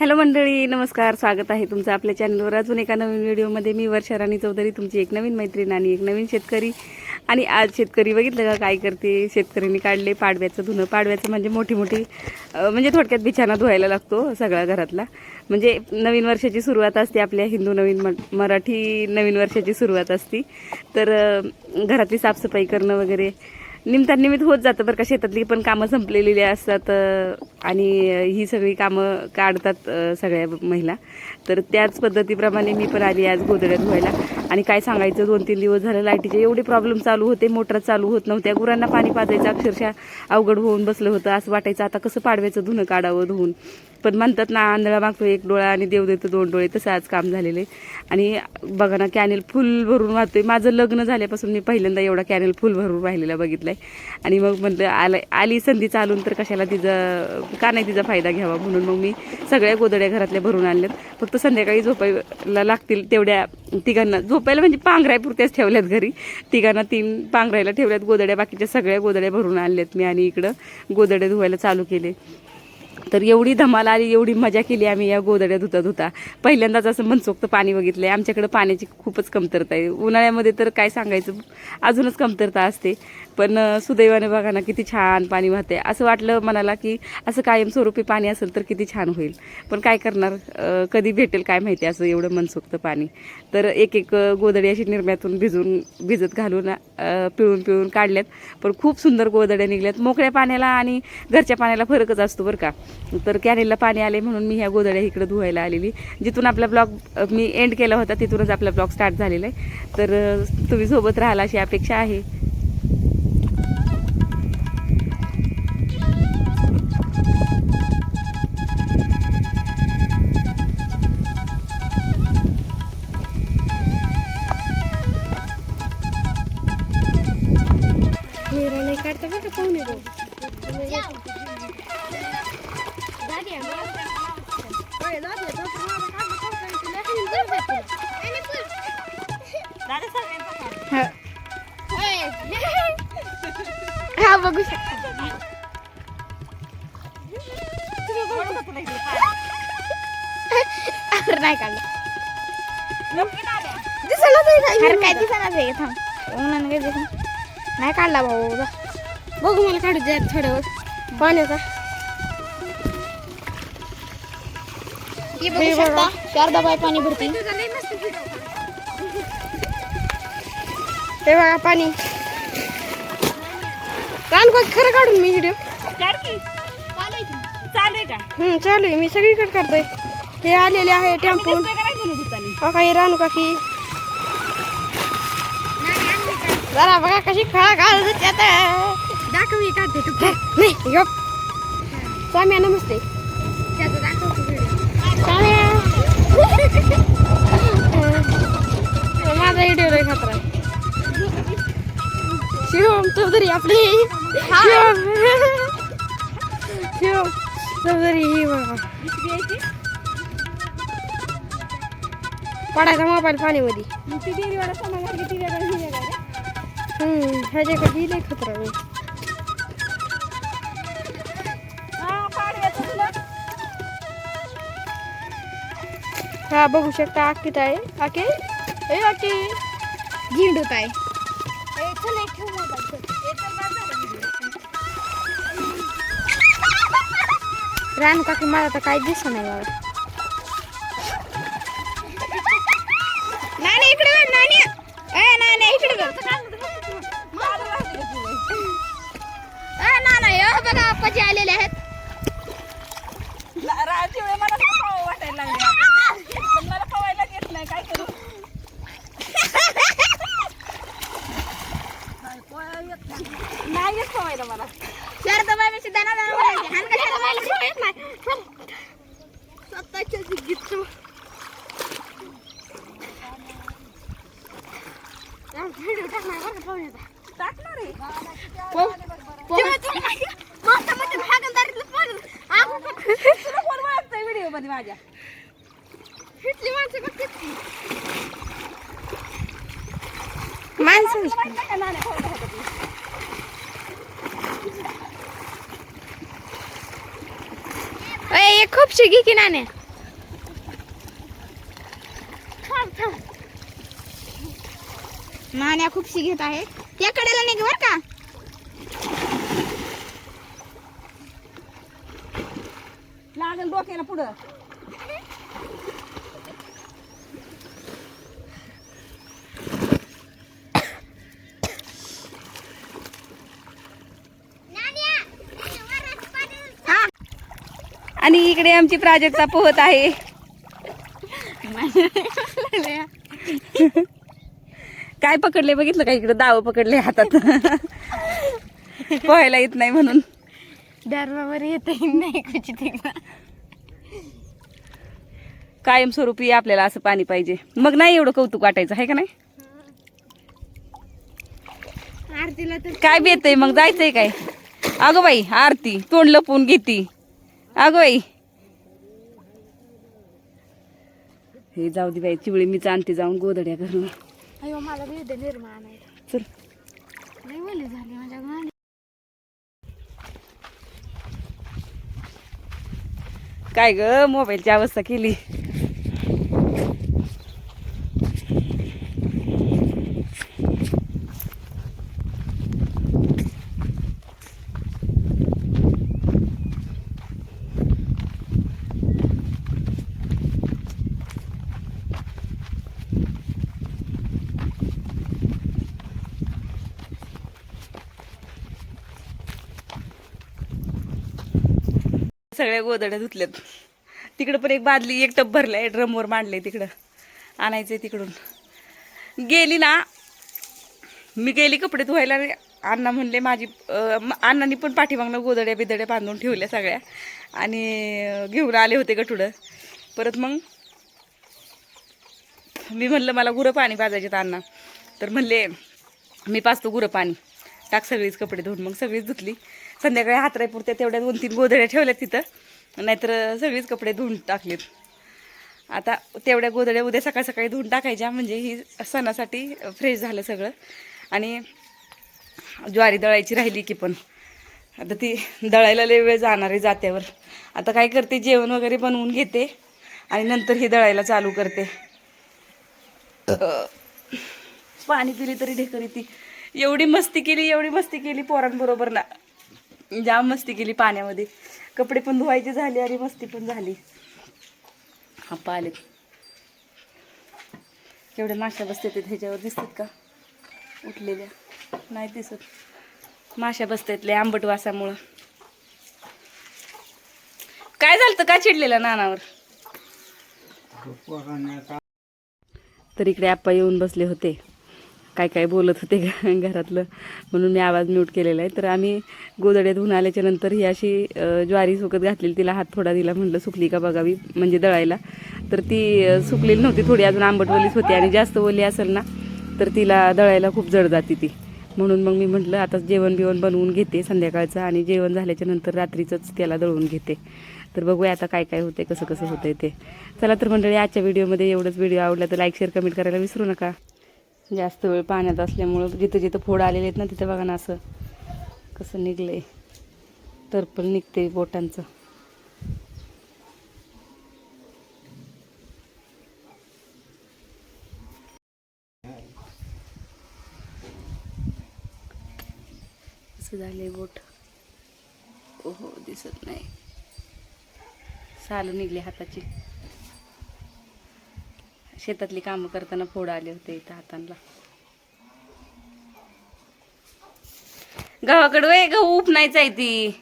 Hello मंडळी नमस्कार स्वागत आहे तुमचं आपल्या चॅनलवर अजून एका नवीन व्हिडिओमध्ये मी वर्षा राणी चौधरी तुमची एक नवीन मैत्रीण आणि एक नवीन शेतकरी. आणि आज शेतकरी बघितलं का काय करते? शेतकऱ्यांनी काढले पाडव्याचं धुणं. पाडव्याचं म्हणजे मोठी मोठी म्हणजे थोडक्यात बिछाना धुवायला लागतो सगळ्या घरातला. म्हणजे नवीन वर्षाची सुरुवात असते आपल्या हिंदू नवीन म- मराठी नवीन वर्षाची सुरुवात असती. तर घरातली साफसफाई करणं वगैरे निमित्तानिमित्त होत जातं बरं का. शेतातली पण कामं संपलेली असतात आणि ही सगळी कामं काढतात सगळ्या महिला. तर त्याच पद्धतीप्रमाणे मी पण आली आज गोदड्यात धुवायला आणि काय सांगायचं दोन तीन दिवस झालं लाईटीचे एवढे प्रॉब्लेम चालू होते मोटर चालू होत नव्हत्या. गुरांना पाणी पाजायचं अक्षरशः अवघड होऊन बसलं होतं. असं वाटायचं आता कसं पाडव्याचं धुणं काढावं धुवून. पण म्हणतात ना आंधळा मागतो एक डोळा आणि देव देतो दोन डोळे तसं आज काम झालेलं आहे. आणि बघा ना कॅनेल फुल भरून वाहतो आहे माझं लग्न झाल्यापासून मी पहिल्यांदा एवढा कॅनेल फुल भरून राहिलेला बघितलाय. आणि मग म्हणलं आलं आली संधी चालून तर कशाला तिचं का नाही तिचा फायदा घ्यावा म्हणून मग मी सगळ्या गोदड्या घरातल्या भरून आणल्यात. फक्त संध्याकाळी झोपायला लागतील तेवढ्या तिघांना. झोपायला म्हणजे पांघरायपुरत्याच ठेवल्यात घरी. तिघांना तीन पांघरायला ठेवल्यात गोदड्या बाकीच्या सगळ्या गोदड्या भरून आणल्यात मी आणि इकडं गोदडे धुवायला चालू केले. तर एवढी धमाल आली एवढी मजा केली आम्ही या गोदड्या धुता धुता. पहिल्यांदाच असं मनसोक्त पाणी बघितलं आहे आमच्याकडं पाण्याची खूपच कमतरता आहे. उन्हाळ्यामध्ये तर काय सांगायचं? अजूनच कमतरता असते. पण सुदैवाने बघा ना किती छान पाणी वाहते. असं वाटलं मनाला की असं कायमस्वरूपी पाणी असेल तर किती छान होईल. पण काय करणार? कधी भेटेल काय माहिती असं एवढं मनसोक्त पाणी. तर एक एक गोदडी अशी निर्म्यातून भिजून भिजत घालून पिळून पिळून काढल्यात. पण खूप सुंदर गोदड्या निघल्यात. मोकळ्या पाण्याला आणि घरच्या पाण्याला फरकच असतो बरं का. तर कॅनेलला पाणी आले म्हणून मी ह्या गोदड्या इकडं धुवायला आलेली. जिथून आपला ब्लॉग मी एंड केला होता तिथूनच आपला ब्लॉग स्टार्ट झालेला आहे. तर तुम्ही सोबत राहाल अशी अपेक्षा आहे. हा बघू शकता नाही काढलं. काय दिसणार आहे थांब नाही काढला भाऊ. जा. बघू मला काढू द्या थोड्या वेळ पाण्याचा. हे बघा चार डबा पाणी भरती. हे बघा पाणी. कान का खरं काढून मी व्हिडिओ चालेल का. हम्म चालू आहे. मी सगळीकडे काढतोय हे आलेले आहे टेम्पो काही रानू काकी. जरा बघा कशी खळा आता. दाखव मी काढते साम्या नमस्ते. चौधरी आपली. शिवम चौधरी ही बघा पडायचा मोबाईल पाणीमध्ये. हम्म ह्याच्याकडे दिले खतरा. हा बघू शकता आकीत आहे. आके? ए आके. झिंडूत आहे. रान काकी मला तर काही दिसत नाही बाबा. नानी इकडे बघ नानी ए नानी इकडे बघ. ए नाना हे बघा आप्पाजी आलेले आहेत. माझ्या. हिटली माणसं माणसं खूप शिकी की नाने नाण्या खूप घेत आहे त्या कडेला नाही बर का. लागल डोक्याला पुढं. आणि इकडे आमची प्राजक्ता पोहत आहे. काय पकडले बघितलं का इकडे? दाव पकडले हातात. पोहायला येत नाही म्हणून. दरबावर येत नाही तिकडं कायमस्वरूपी आपल्याला असं पाणी पाहिजे. मग नाही एवढं कौतुक वाटायचं आहे का नाही? आरतीला तर काय बेतय मग जायचंय काय? अगं बाई आरती तोंड लपवून घेती. अगं बाई हे जाऊ दे बाई चिवळी मी आणते जाऊन गोधड्या घरून अयो मला भेट निर्माण आहे चल. लय ओली झाली माझ्या गाडी काय ग मोबाईलची अवस्था केली. सगळ्या गोदड्या धुतल्यात. तिकडं पण एक बादली एक टप भरलाय ड्रमवर मांडले तिकडं. आणायचंय तिकडून. गेली ना मी गेली कपडे धुवायला अण्णा म्हणले माझी अण्णांनी पण पाठीमागनं गोदड्या बिदड्या बांधून ठेवल्या सगळ्या. आणि घेऊन आले होते गठुडं परत मग मी म्हणलं मला गुरं पाणी पाजायचे अण्णा. तर म्हणले मी पाचतो गुरं पाणी. टाक सगळीच कपडे धुवून मग सगळीच धुतली. संध्याकाळी हातरायपुरत्या तेवढ्या दोन तीन गोधड्या ठेवल्या तिथं. नाहीतर सगळीच कपडे धुवून टाकलेत. आता तेवढ्या गोधड्या उद्या सकाळ सकाळी धुवून टाकायच्या म्हणजे ही सणासाठी फ्रेश झालं सगळं. आणि ज्वारी दळायची राहिली की पण. आता ती दळायला लय वेळ जाणार आहे जात्यावर. आता काय करते जेवण वगैरे बनवून घेते आणि नंतर ही दळायला चालू करते. पाणी पिली तरी ढेकर ती. एवढी मस्ती केली एवढी मस्ती केली पोरांबरोबर ना. जाम मस्ती केली पाण्यामध्ये. कपडे पण धुवायचे झाले आणि मस्ती पण झाली. हा आलेत. केवढ्या माश्या बसतात ह्याच्यावर दिसतात का? उठलेल्या. नाही दिसत. माश्या बसतात लय आंबट वासामुळं. काय झालं का चिडलेला नानावर? तर इकडे आप्पा येऊन बसले होते. काय काय बोलत होते घरातलं म्हणून मी आवाज म्यूट केलेला आहे. तर आम्ही गोदड्यात धुवून आल्याच्यानंतर ही अशी ज्वारी सुकत घातलेली तिला हात थोडा दिला म्हटलं सुकली का बघावी म्हणजे दळायला. तर ती सुकलेली नव्हती थोडी अजून आंबटवलीच होती आणि जास्त ओली असेल ना तर तिला दळायला खूप जड जाते ती. म्हणून मग मी म्हटलं आता जेवण बिवण बनवून घेते संध्याकाळचं आणि जेवण झाल्याच्यानंतर रात्रीचंच त्याला दळून घेते. तर बघूया आता काय काय होते कसं कसं होतंय ते. चला तर मंडळी आजच्या व्हिडिओमध्ये एवढंच व्हिडिओ आवडला तर लाईक शेअर कमेंट करायला विसरू नका. जास्त वेळ पाण्यात असल्यामुळं जिथं जिथं फोड आलेले आहेत ना तिथं बघा ना असं कसं निघलंय. टर्पल निघते बोटांचं. कसं झाले बोट. ओहो दिसत नाही. साल निघले हाताची. शेतातली कामं करताना फोड आले होते इथं हातांना. गावाकडं वय गहू उपनायचं आहे ती.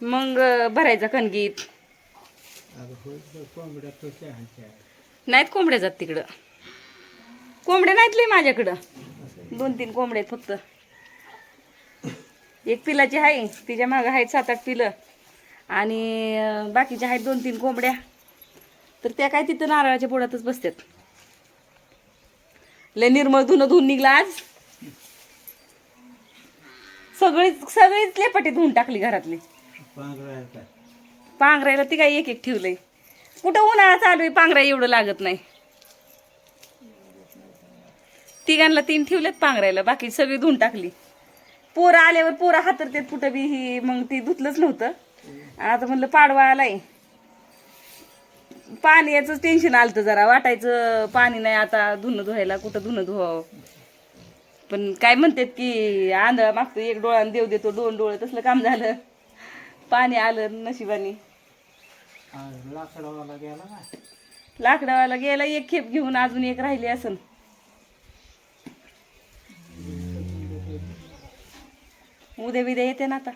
मग भरायचा कणगीत नाहीत कोंबड्या जात तिकडं. कोंबड्या नाहीत लय माझ्याकडं. दोन तीन कोंबड्या आहेत फक्त. एक पिलाची आहे तिच्या मागं आहेत सात आठ पिलं. आणि बाकीच्या आहेत दोन तीन कोंबड्या. तर त्या काय तिथं नारळाच्या पोळ्यातच बसतात लय निर्मळ धुणं धुवून निघला आज. सगळीच सगळीच लेपाटी धुवून टाकली घरातली. पांघरायला ती काय एक एक ठेवलंय. कुठं उन्हाळा चालू आहे पांघरा एवढं लागत नाही. तिघांना तीन ठेवलेत पांघरायला बाकी सगळी धुवून टाकली. पोरं आल्यावर पोरं हातरतात कुठं बी ही मग ती धुतलंच नव्हतं. आता म्हणलं पाडवा आलाय. पाण्याचं टेन्शन आलतं जरा. वाटायचं पाणी नाही आता धुणं धुवायला कुठं धुणं धुवावं. पण काय म्हणतात की आंधळा मागतो एक डोळा देव देतो दोन डोळे. तसलं काम झालं. पाणी आलं नशिबाने. लाकडावाला गेला लाकडावाला गेला एक खेप घेऊन अजून एक राहिली असन. उद्या बिद्या येते ना आता.